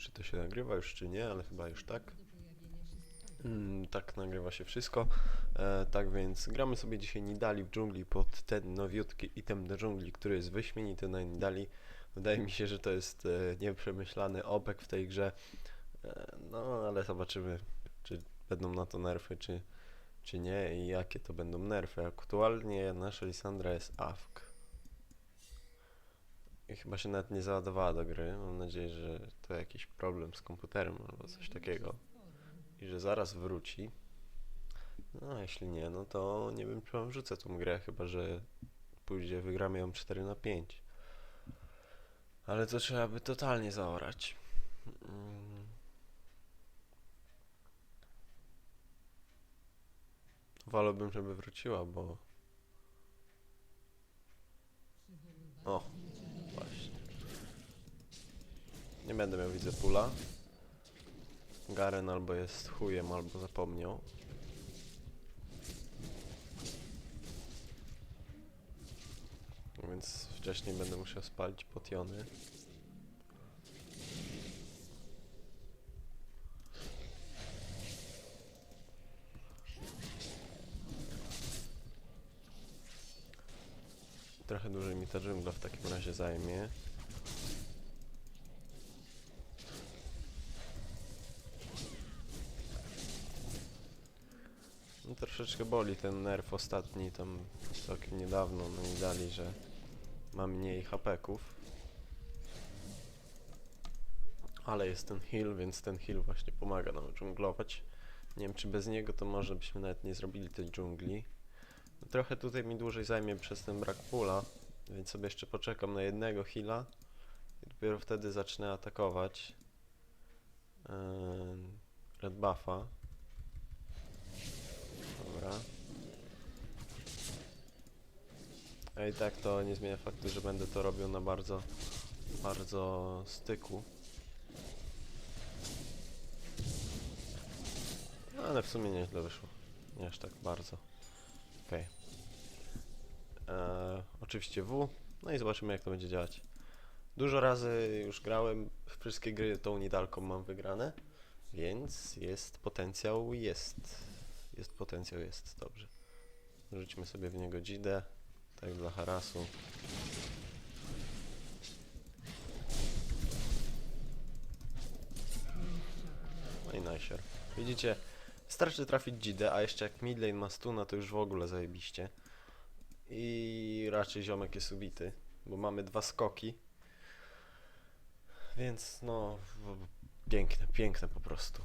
czy to się nagrywa już, czy nie, ale chyba już tak. Mm, tak nagrywa się wszystko. E, tak więc gramy sobie dzisiaj Nidali w dżungli pod ten nowiutki item do dżungli, który jest wyśmienity na Nidali. Wydaje mi się, że to jest e, nieprzemyślany obek w tej grze. E, no ale zobaczymy, czy będą na to nerfy, czy, czy nie i jakie to będą nerfy. Aktualnie nasza Lisandra jest AFK. Chyba się nawet nie załadowała do gry. Mam nadzieję, że to jakiś problem z komputerem albo coś takiego. I że zaraz wróci. No, a jeśli nie, no to nie wiem, czy wam wrzucę tą grę, chyba że pójdzie, wygramy ją 4 na 5. Ale to trzeba by totalnie zaorać. Mm. Wolałbym, żeby wróciła, bo... O, właśnie. Nie będę miał widzę pula. Garen albo jest chujem, albo zapomniał. Więc wcześniej będę musiał spalić potiony. Trochę dłużej mi ta dżungla w takim razie zajmie. No troszeczkę boli ten nerf ostatni, tam całkiem niedawno, no i dali, że ma mniej hapeków. Ale jest ten heal, więc ten heal właśnie pomaga nam dżunglować. Nie wiem, czy bez niego to może byśmy nawet nie zrobili tej dżungli. No, trochę tutaj mi dłużej zajmie przez ten brak pula, więc sobie jeszcze poczekam na jednego heala i dopiero wtedy zacznę atakować red buffa. A i tak to nie zmienia faktu, że będę to robił na bardzo, bardzo styku. No, ale w sumie nieźle wyszło. Nie aż tak bardzo. Okej. Eee, Oczywiście W. No i zobaczymy jak to będzie działać. Dużo razy już grałem, wszystkie gry tą nidalką mam wygrane, więc jest potencjał, jest. Jest potencjał, jest, dobrze. Rzućmy sobie w niego dzidę, tak dla harasu. No i najsier. Widzicie, starczy trafić dzidę, a jeszcze jak midlane ma stuna, to już w ogóle zajebiście. I raczej ziomek jest ubity, bo mamy dwa skoki. Więc no, piękne, piękne po prostu.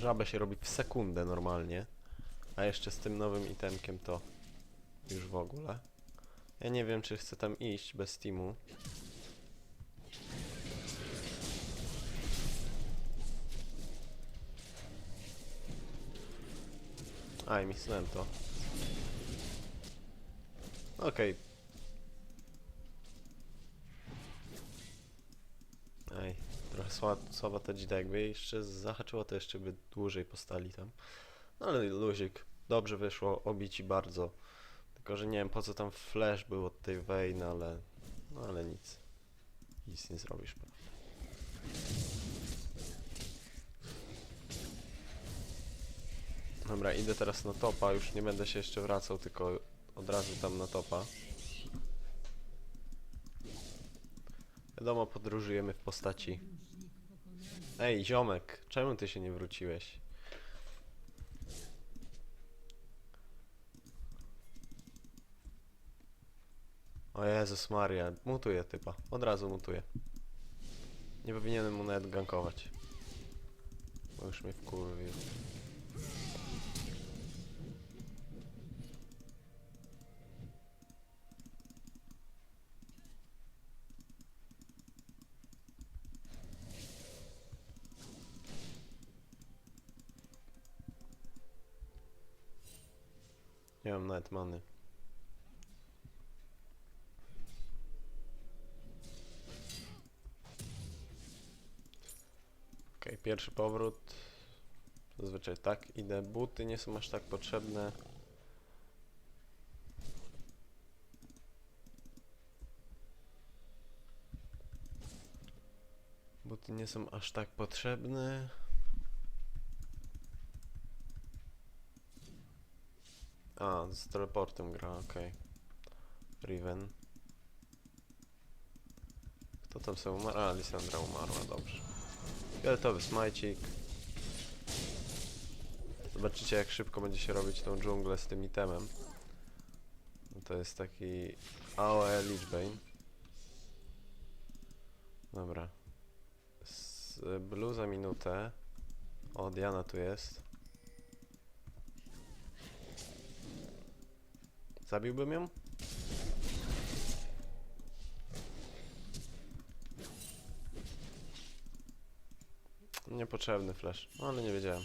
Żabę się robi w sekundę normalnie. A jeszcze z tym nowym itemkiem to już w ogóle. Ja nie wiem, czy chcę tam iść bez teamu. Aj, misnąłem to. Okej. Ej, trochę słaba, słaba ta dzida, jakby jeszcze zahaczyło, to jeszcze by dłużej postali tam. No ale luzik, dobrze wyszło, obici bardzo. Tylko, że nie wiem po co tam flash był od tej Vayne, ale... No ale nic. Nic nie zrobisz. Dobra, idę teraz na topa, już nie będę się jeszcze wracał, tylko od razu tam na topa. Wiadomo, podróżujemy w postaci... Ej, ziomek, czemu ty się nie wróciłeś? O Jezus Maria, mutuję typa, od razu mutuję. Nie powinienem mu nawet gankować. Bo już mnie wkurwił. Nie mam nawet many. Okej, okay, pierwszy powrót. Zazwyczaj tak idę. Buty nie są aż tak potrzebne. Buty nie są aż tak potrzebne. A, z teleportem gra, okej. Riven. Kto tam sobie umarł? A, Lisandra umarła, dobrze. Fioletowy smajcik. Zobaczycie jak szybko będzie się robić tą dżunglę z tym itemem. No to jest taki AOE Lichbane. Dobra. Z blue za minutę. O, Diana tu jest. Zabiłbym ją? Niepotrzebny flash, no, ale nie wiedziałem.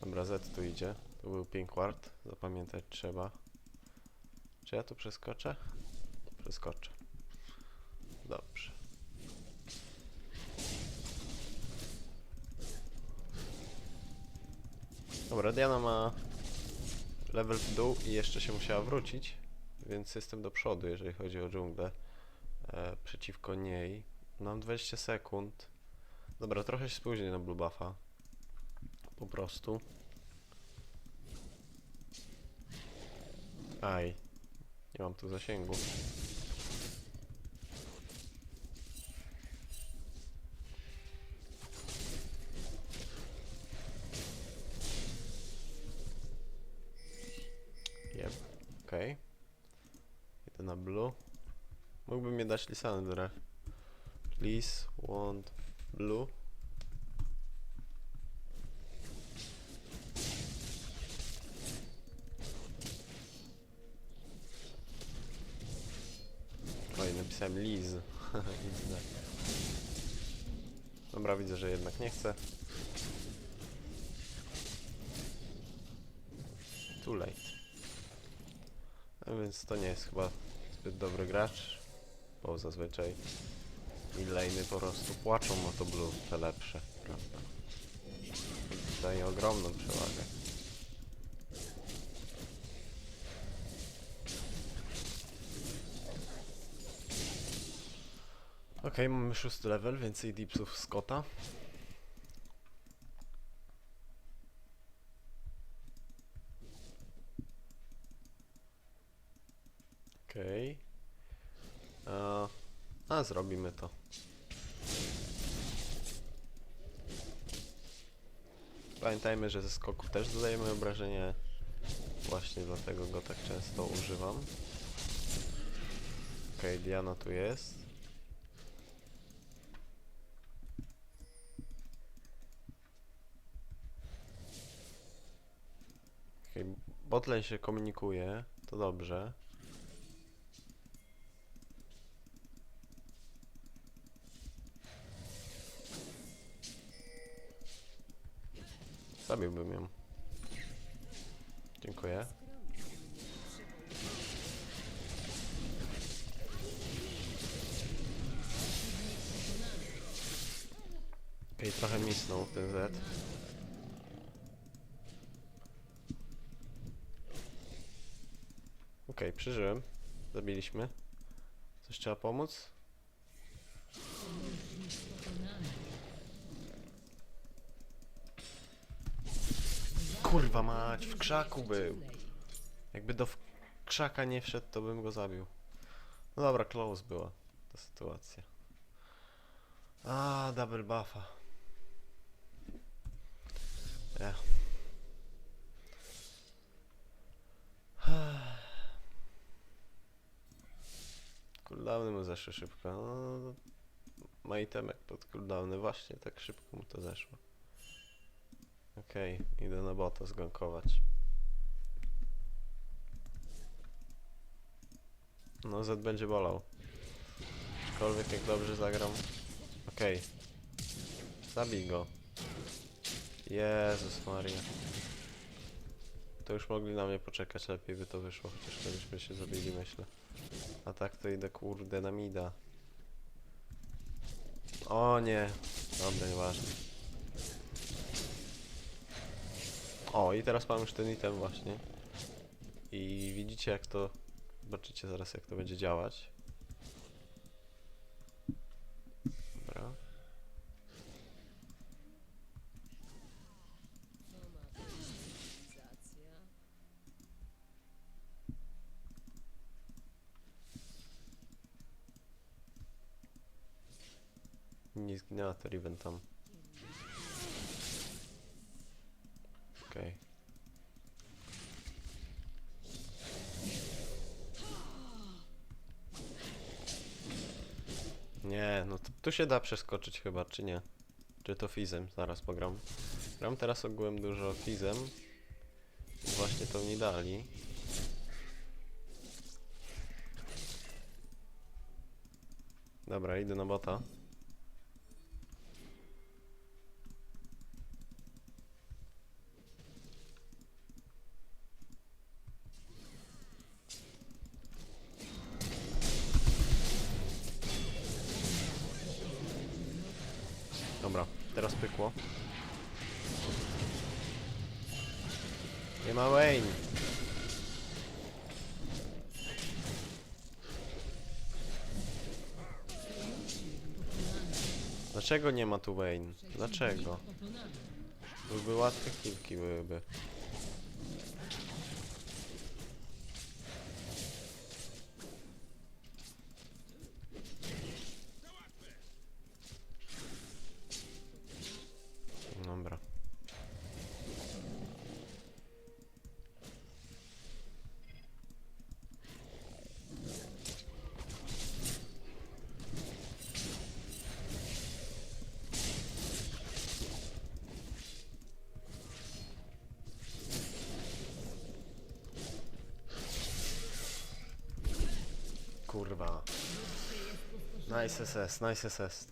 Dobra, Z tu idzie. Tu był Pinkward, zapamiętać trzeba. Czy ja tu przeskoczę? Przeskoczę. Dobrze. Dobra, Diana ma level w dół i jeszcze się musiała wrócić, więc jestem do przodu, jeżeli chodzi o dżunglę e, przeciwko niej. Mam 20 sekund. Dobra, trochę się spóźnię na blue buffa. Po prostu. Aj. Nie mam tu zasięgu. Jeb. Okej. Idę na blue. Mógłbym mi dać Lisandrę. Please, want blue. Oj, napisałem Liz. XD. Dobra, widzę, że jednak nie chcę. Too late. A więc to nie jest chyba zbyt dobry gracz, bo zazwyczaj midlane'y po prostu płaczą o to blue, te lepsze, prawda? Daje ogromną przewagę. Okej, mamy szósty level, więcej dipsów z kota. Okej. A, a, zrobimy to. Pamiętajmy, że ze skoków też dodajemy obrażenie. Właśnie dlatego go tak często używam. Okej, Diana tu jest. Okej, botlane się komunikuje, to dobrze. Zabiłbym ją. Dziękuję. Okej, trochę misnął ten Z. Okej, przeżyłem. Zabiliśmy. Coś trzeba pomóc? Kurwa mać, w krzaku był. Jakby do krzaka nie wszedł, to bym go zabił. No dobra, close była ta sytuacja. A, double buffa. Ja. Cooldowny mu zeszły szybko. No, ma itemek pod cooldowny, właśnie tak szybko mu to zeszło. Okej, idę na bota zgankować. No Z będzie bolał. Aczkolwiek jak dobrze zagram. Okej. Zabij go. Jezus Maria. To już mogli na mnie poczekać, lepiej by to wyszło, chociaż kiedyśmy się zabili, myślę. A tak to idę kurde na mida. O nie. Dobra, nieważne. O, i teraz mam już ten item właśnie. I widzicie jak to... Zobaczycie zaraz jak to będzie działać. Dobra. Nie zginęła to Riven tam. Okej. Nie, no to tu się da przeskoczyć chyba, czy nie? Czy to Fizem? Zaraz pogram. Gram teraz ogółem dużo Fizem. Właśnie to mi dali. Dobra, idę na bota. Dlaczego nie ma tu Wayne? Dlaczego? Byłyby łatwe kilki byłyby. Nice SS, nice SS.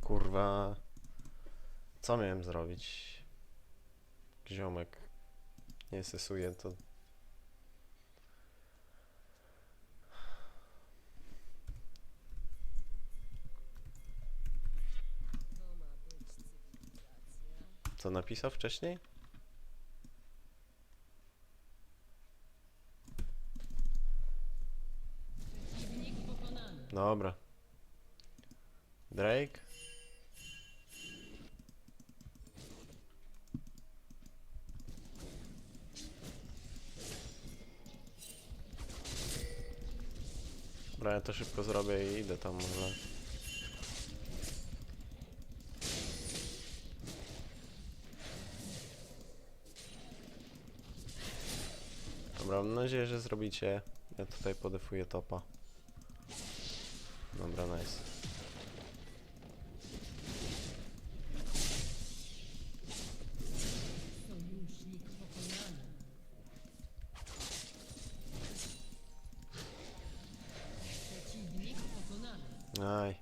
Kurwa. Co miałem zrobić? Ziomek. Nie sesuje to. Co napisał wcześniej? Dobra. Drake? Dobra, ja to szybko zrobię i idę tam może. Dobra, mam nadzieję, że zrobicie. Ja tutaj podefuję topa. Dobra, nice. Aj.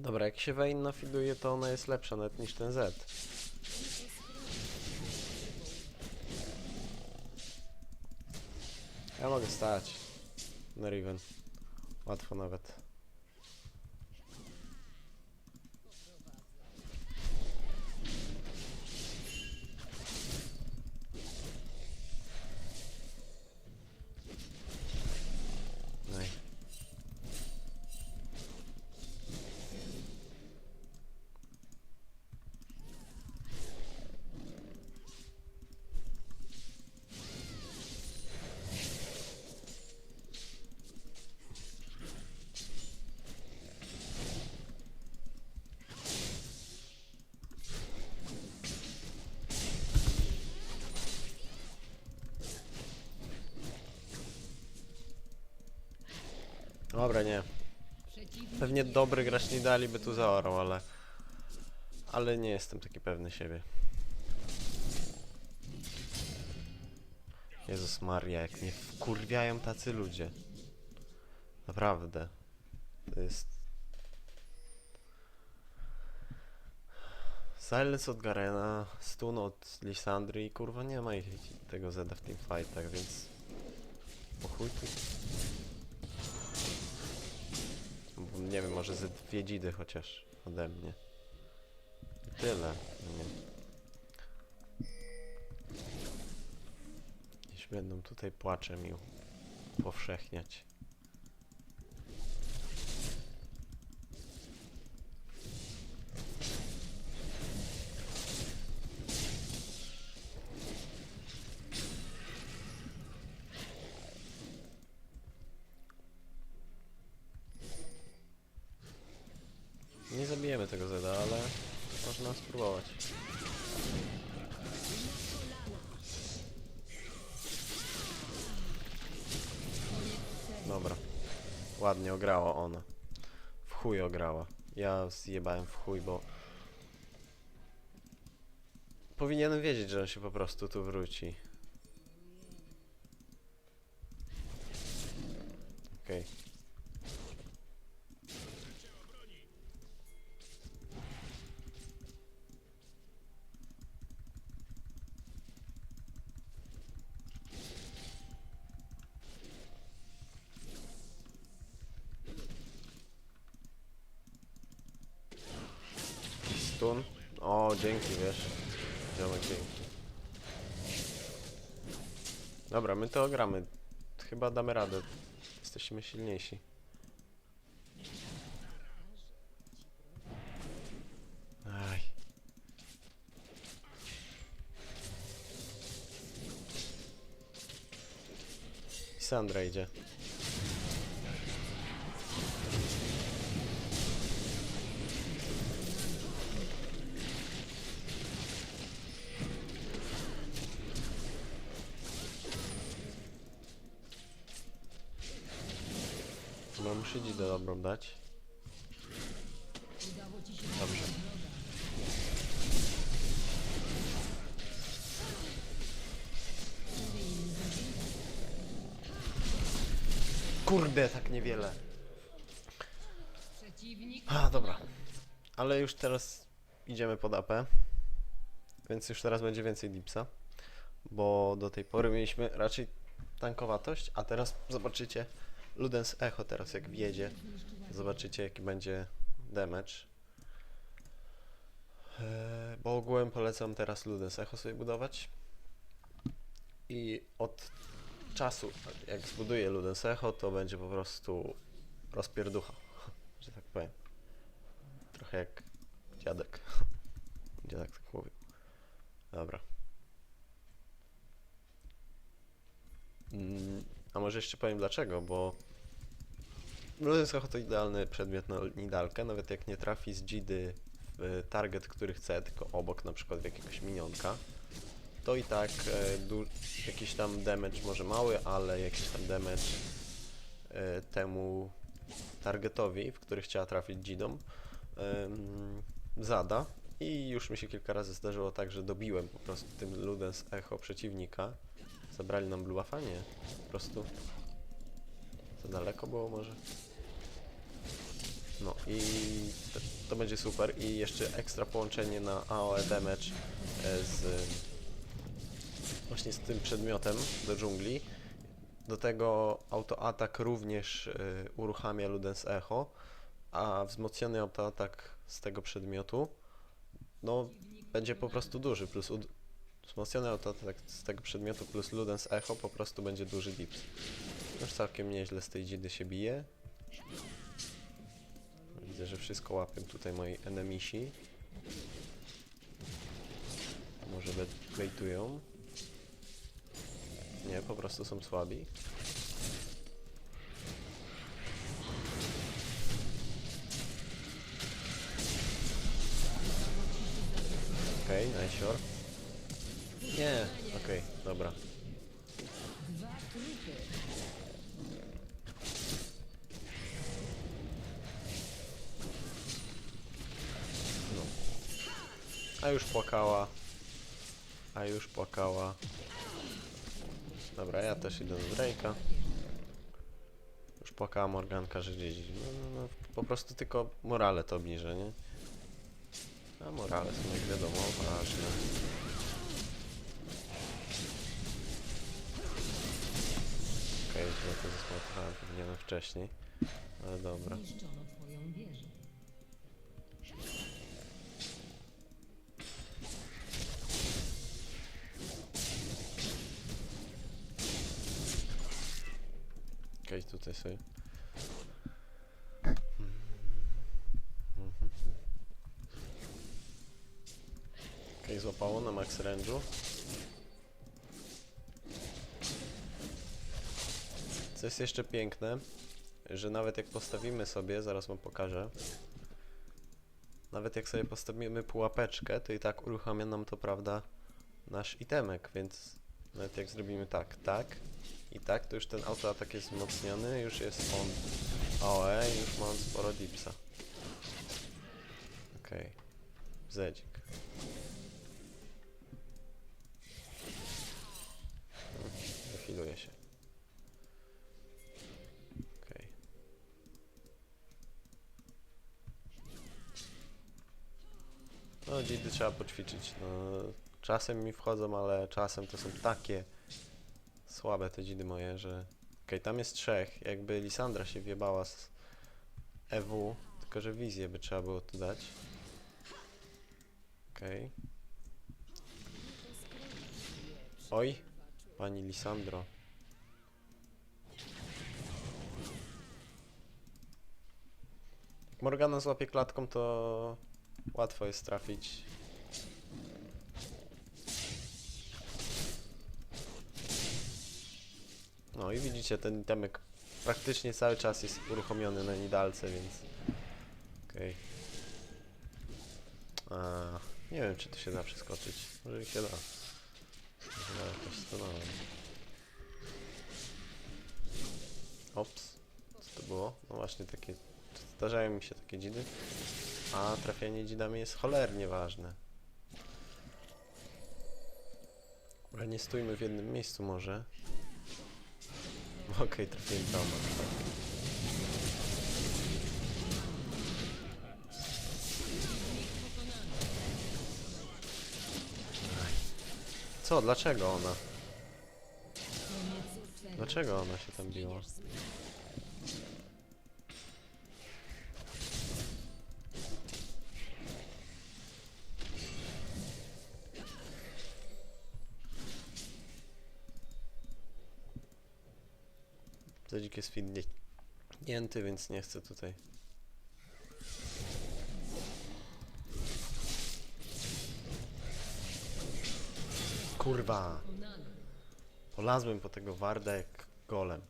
Dobra, jak się Vayne nafiduje, to ona jest lepsza nawet niż ten Z. mogę stać. Na Riven. Łatwo nawet. Dobra, nie. Pewnie dobry gracz nie daliby tu zaorał, ale... Ale nie jestem taki pewny siebie. Jezus Maria, jak mnie wkurwiają tacy ludzie. Naprawdę. To jest... Silence od Garena, stun od Lisandry i kurwa nie ma ich tego Zeda w tym fightach, więc... Po chuj tu Nie wiem, może ze dwie dzidy chociaż ode mnie. Tyle. Nie. Jeśli będą tutaj płacze mi powszechniać. Ograła. Ja zjebałem w chuj, bo... Powinienem wiedzieć, że on się po prostu tu wróci. Okej. Stun? O, dzięki, wiesz. Ziomek, dzięki. Dobra, my to gramy. Chyba damy radę. Jesteśmy silniejsi. Aj. Sandra idzie. No muszę do dobrą dać. Dobrze. Kurde, tak niewiele. A, dobra. Ale już teraz idziemy pod AP. Więc już teraz będzie więcej dipsa. Bo do tej pory mieliśmy raczej tankowatość, a teraz zobaczycie Ludens Echo teraz jak wjedzie. Zobaczycie jaki będzie damage. Eee, bo ogółem polecam teraz Ludens Echo sobie budować. I od czasu, jak zbuduję Ludens Echo, to będzie po prostu rozpierducha, że tak powiem. Trochę jak dziadek. Dziadek tak mówił. Dobra. Mm, a może jeszcze powiem dlaczego, bo Ludens Echo to idealny przedmiot na nidalkę, nawet jak nie trafi z Dzidy w target, który chce, tylko obok na przykład w jakiegoś minionka, to i tak e, jakiś tam damage, może mały, ale jakiś tam damage e, temu targetowi, w który chciała trafić Dzidą, em, zada. I już mi się kilka razy zdarzyło tak, że dobiłem po prostu tym Ludens Echo przeciwnika. Zabrali nam Blue Buffa? Nie. Po prostu za daleko było może? No i to, to będzie super. I jeszcze ekstra połączenie na AOE damage z właśnie z tym przedmiotem do dżungli. Do tego autoatak również e, uruchamia Ludens Echo, a wzmocniony autoatak z tego przedmiotu no będzie po prostu duży, plus wzmocniony autoatak z tego przedmiotu plus Ludens Echo po prostu będzie duży dips. Już całkiem nieźle z tej dzidy się bije. Widzę, że wszystko łapią tutaj moi enemisi. Może bait- baitują. Nie, po prostu są słabi. Okej, okay, nice sure. Nie, okej, dobra. A już płakała. A już płakała. Dobra, ja też idę do Drake'a. Już płakała Morganka, że gdzieś... No, no, no, po prostu tylko morale to obniżę, nie? A morale są jak wiadomo ważne. Okej, okay, to zasmutowałem powinienem wcześniej. Ale dobra. Zniszczono twoją wieżę. Okej, tutaj sobie. Okej, złapało na max range'u. Co jest jeszcze piękne, że nawet jak postawimy sobie, zaraz wam pokażę, nawet jak sobie postawimy pułapeczkę, to i tak uruchamia nam to, prawda, nasz itemek, więc nawet jak zrobimy tak, tak i tak, to już ten autoatak jest wzmocniony, już jest on AOE i już mam sporo dipsa. Okej. Zedzik. Wyfiluje się. Okej. No, dzidy trzeba poćwiczyć. No, czasem mi wchodzą, ale czasem to są takie słabe te dzidy moje, że... Okej, tam jest trzech. Jakby Lisandra się wjebała z EW, tylko że wizję by trzeba było tu dać. Okej. Oj, pani Lisandro. Jak Morgana złapie klatką, to łatwo jest trafić. No i widzicie, ten itemek praktycznie cały czas jest uruchomiony na nidalce, więc... Okej. A, Nie wiem, czy tu się da przeskoczyć. Może się da. Może da jakoś stanąłem. Ops. Co to było? No właśnie takie... Zdarzają mi się takie dzidy. A trafianie dzidami jest cholernie ważne. Ale nie stójmy w jednym miejscu może. Okej, trafiłem tam. Co? Dlaczego ona? Dlaczego ona się tam biła? Zadzik jest fidnięty, więc nie chcę tutaj. Kurwa! Polazłem po tego warda jak golem.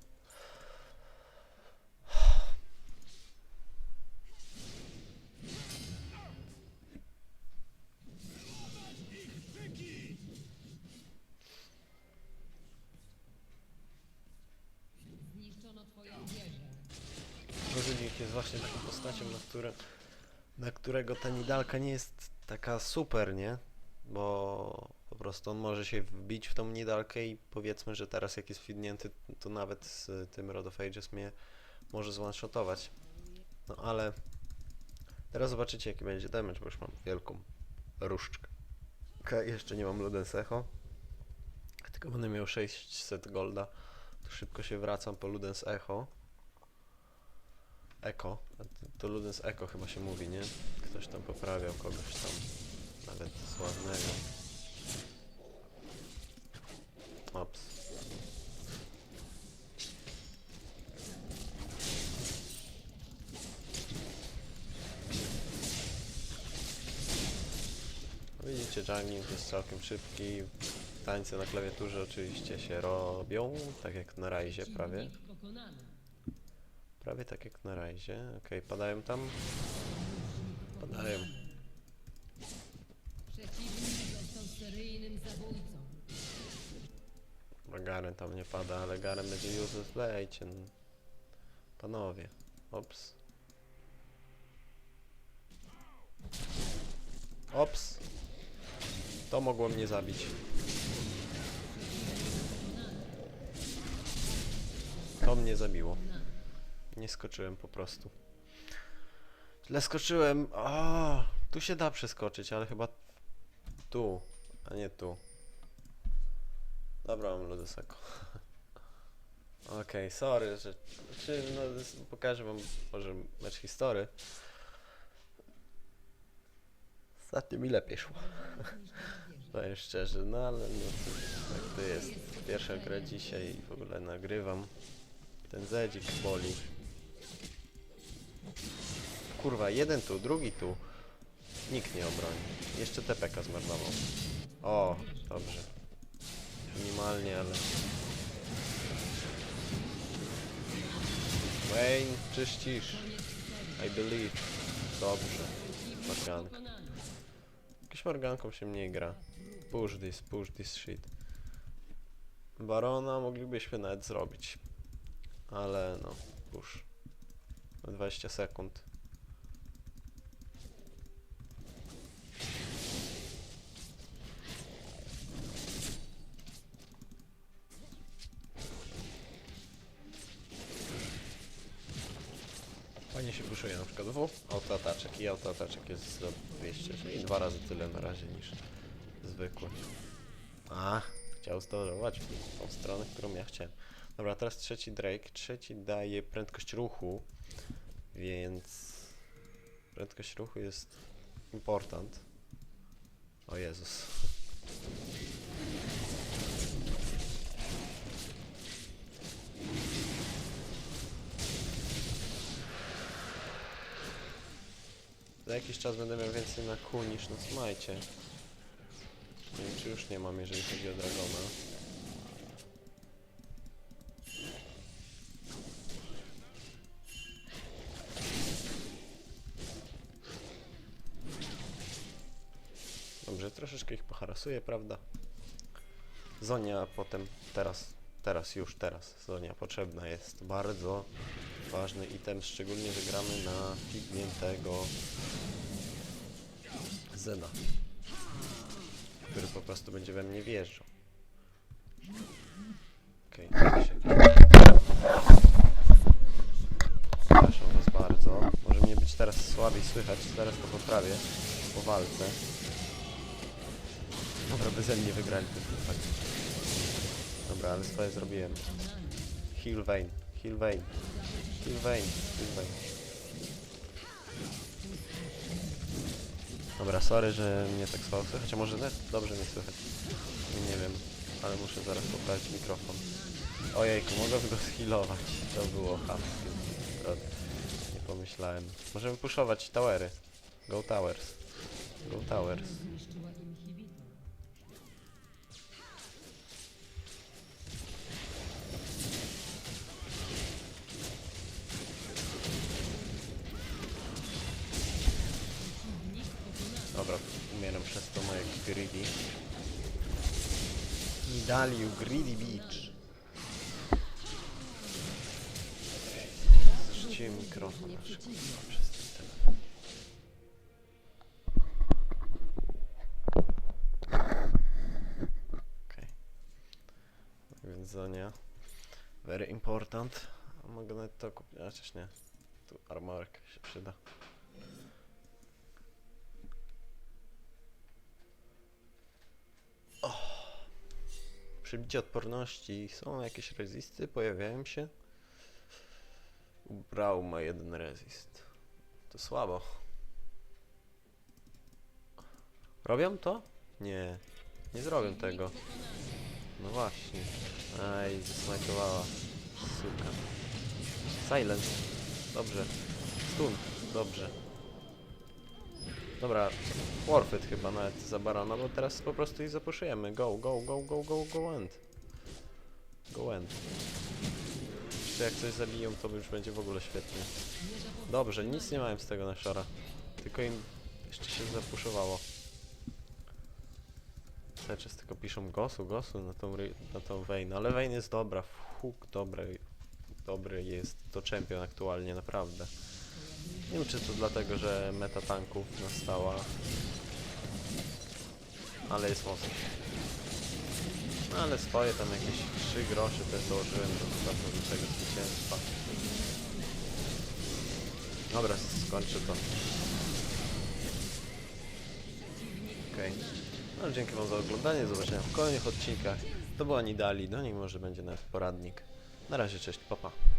Którego ta nidalka nie jest taka super, nie? Bo po prostu on może się wbić w tą nidalkę i powiedzmy, że teraz jak jest fidnięty, to nawet z tym Rod of Ages mnie może zone-shotować. No ale teraz zobaczycie jaki będzie damage, bo już mam wielką różdżkę. Jeszcze nie mam Ludens Echo. Tylko będę miał 600 golda. To szybko się wracam po Ludens Echo. Eko. To- Ludens Eko chyba się mówi, nie? Ktoś tam poprawiał kogoś tam. Nawet sławnego. Ops. No Widzicie, juggling jest całkiem szybki. Tańce na klawiaturze oczywiście się robią, tak jak na rajzie prawie. Prawie tak jak na rajzie. Okej, padają tam. Padają. Przeciwnik. Bo Garen tam nie pada, ale Garen będzie useless, lejcie. no. Panowie. Ops. Ops. To mogło mnie zabić. To mnie zabiło. Nie skoczyłem po prostu. Źle skoczyłem. O, tu się da przeskoczyć, ale chyba tu, a nie tu. Dobra, mam lodoseko. Okej, sorry, że... Czy, no, pokażę wam może mecz historii. Ostatnio mi lepiej szło. Powiem szczerze, no ale no tak to jest. Pierwsza gra dzisiaj w ogóle nagrywam. Ten zedzik boli. Kurwa, jeden tu, drugi tu. Nikt nie obroni. Jeszcze TPK zmarnował. O, dobrze. Minimalnie, ale... Wayne, czyścisz. I believe. Dobrze. Morganka. Jakąś Morganką się mniej gra. Push this, push this shit. Barona moglibyśmy nawet zrobić. Ale no, push. 20 sekund. Fajnie się puszuje na przykład W, autoataczek i autoataczek jest za 200, czyli dwa razy tyle na razie niż zwykły. A, chciał sterować w tą stronę, którą ja chciałem. Dobra, teraz trzeci Drake. Trzeci daje prędkość ruchu, więc prędkość ruchu jest important. O Jezus. Za jakiś czas będę miał więcej na Q niż na smajcie. Nie wiem, czy już nie mam, jeżeli chodzi o Dragona. Troszeczkę ich poharasuję, prawda? Zonia potem, teraz, teraz, już teraz, Zonia potrzebna jest. Bardzo ważny item, szczególnie, że gramy na pigniętego Zena, który po prostu będzie we mnie wjeżdżał. Okej, okay, Przepraszam was bardzo. Może mnie być teraz słabiej słychać, zaraz to poprawię po walce. Beze mnie wygrali ten chłopak. Dobra, ale swoje zrobiłem. Heal Vayne, Heal Vayne, Heal Vayne, Heal Vayne. Dobra, sorry, że mnie tak słabo słychać, a może net dobrze mnie słychać. Nie wiem, ale muszę zaraz poprawić mikrofon. Ojejku, mogę go zhealować. To było chamskie. Nie pomyślałem. Możemy puszować towery. Go towers. Go towers. Greedy. Nidaliu, greedy beach. Zrzuciłem mikrofon na przykład przez ten telefon. Okej. Więc Zonia. Very important. A mogę nawet to kupić, chociaż nie. Tu armorek się przyda. Przybicie odporności. Są jakieś rezisty? Pojawiają się? Brał ma jeden rezist. To słabo. Robią to? Nie. Nie zrobią tego. No właśnie. Aj, zasmajtowała. Suka. Silence. Dobrze. Stun. Dobrze. Dobra, Warfit chyba nawet za barona, bo teraz po prostu ich zapuszujemy. Go, go, go, go, go, go end. Go end. Jeszcze jak coś zabiją, to już będzie w ogóle świetnie. Dobrze, nic nie miałem z tego na szara. Tylko im jeszcze się zapuszowało. Cały tylko piszą Gosu, Gosu na tą, na tą Vayne, ale Vayne jest dobra, huk dobry, dobry jest, to champion aktualnie, naprawdę. Nie wiem czy to dlatego, że meta tanków nastała, ale jest mocny. No ale swoje tam jakieś 3 grosze też dołożyłem do całkowitego zwycięstwa. Dobra, skończę to. Okej. No dzięki wam za oglądanie, do zobaczenia w kolejnych odcinkach. To była Nidali, do niej może będzie nawet poradnik. Na razie, cześć, papa. Pa.